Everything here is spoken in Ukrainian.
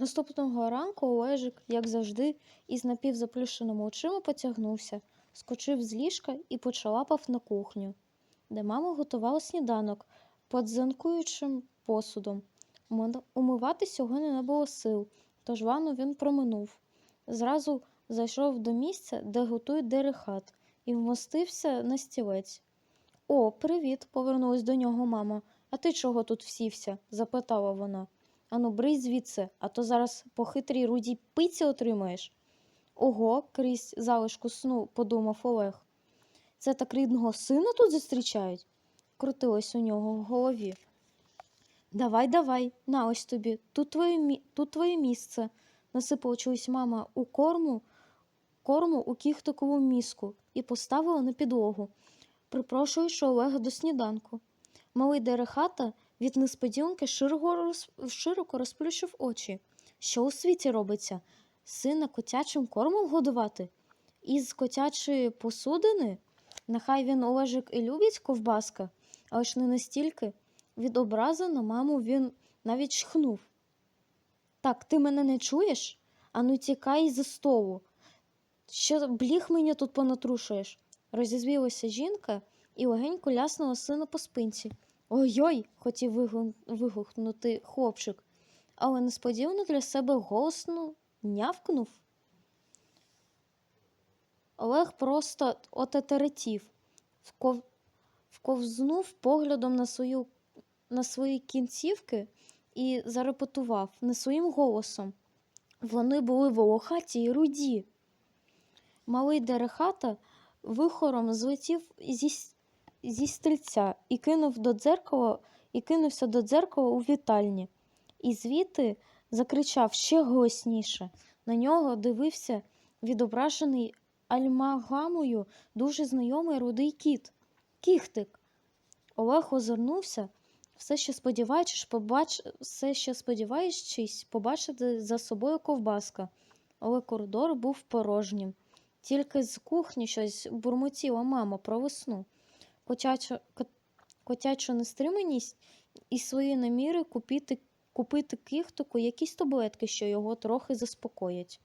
Наступного ранку Олежик, як завжди, із напівзаплющеними очима потягнувся, скочив з ліжка і почалапав на кухню, де мама готувала сніданок під зенкуючим посудом. Умивати сьогодні не було сил, тож ванну він проминув. Зразу зайшов до місця, де готують дерехат, і вмостився на стілець. О, привіт, повернулась до нього мама. А ти чого тут всівся? запитала вона. Ану, брий звідси, а то зараз по хитрій рудій пиці отримаєш. Ого, крізь залишку сну, подумав Олег. Це так рідного сина тут зустрічають? крутилось у нього в голові. Давай, давай, на ось тобі, тут твоє, тут твоє місце. Насипала чогось мама у корму, корму у кіхтикову міску і поставила на підлогу, припрошуючи Олега до сніданку. Малий дерехата від несподіванки широко, розплющив очі. Що у світі робиться? Сина котячим кормом годувати? Із котячої посудини? Нехай він Олежик і любить ковбаска, але ж не настільки. Від образи на маму він навіть чхнув. Так, ти мене не чуєш? Ану тікай зі столу. Що бліг мені тут понатрушуєш? Розізвілася жінка і легенько ляснула сина по спинці. Ой-ой, хотів вигукнути хлопчик, але несподівано для себе голосно нявкнув. Олег просто отетеретів, вков... вковзнув поглядом на, свою... на свої кінцівки і зарепетував не своїм голосом. Вони були волохаті й руді. Малий дерехата вихором злетів зі, зі стрільця і кинув до дзеркала, і кинувся до дзеркала у вітальні. І звідти закричав ще голосніше. На нього дивився відображений альмагамою дуже знайомий рудий кіт. Кіхтик. Олег озирнувся, все ще сподіваючись, побач... все ще сподіваючись побачити за собою ковбаска, але коридор був порожнім. Тільки з кухні щось бурмотіла мама про весну. Котячу, котячу нестриманість і свої наміри купити, купити кіхтику якісь таблетки, що його трохи заспокоять.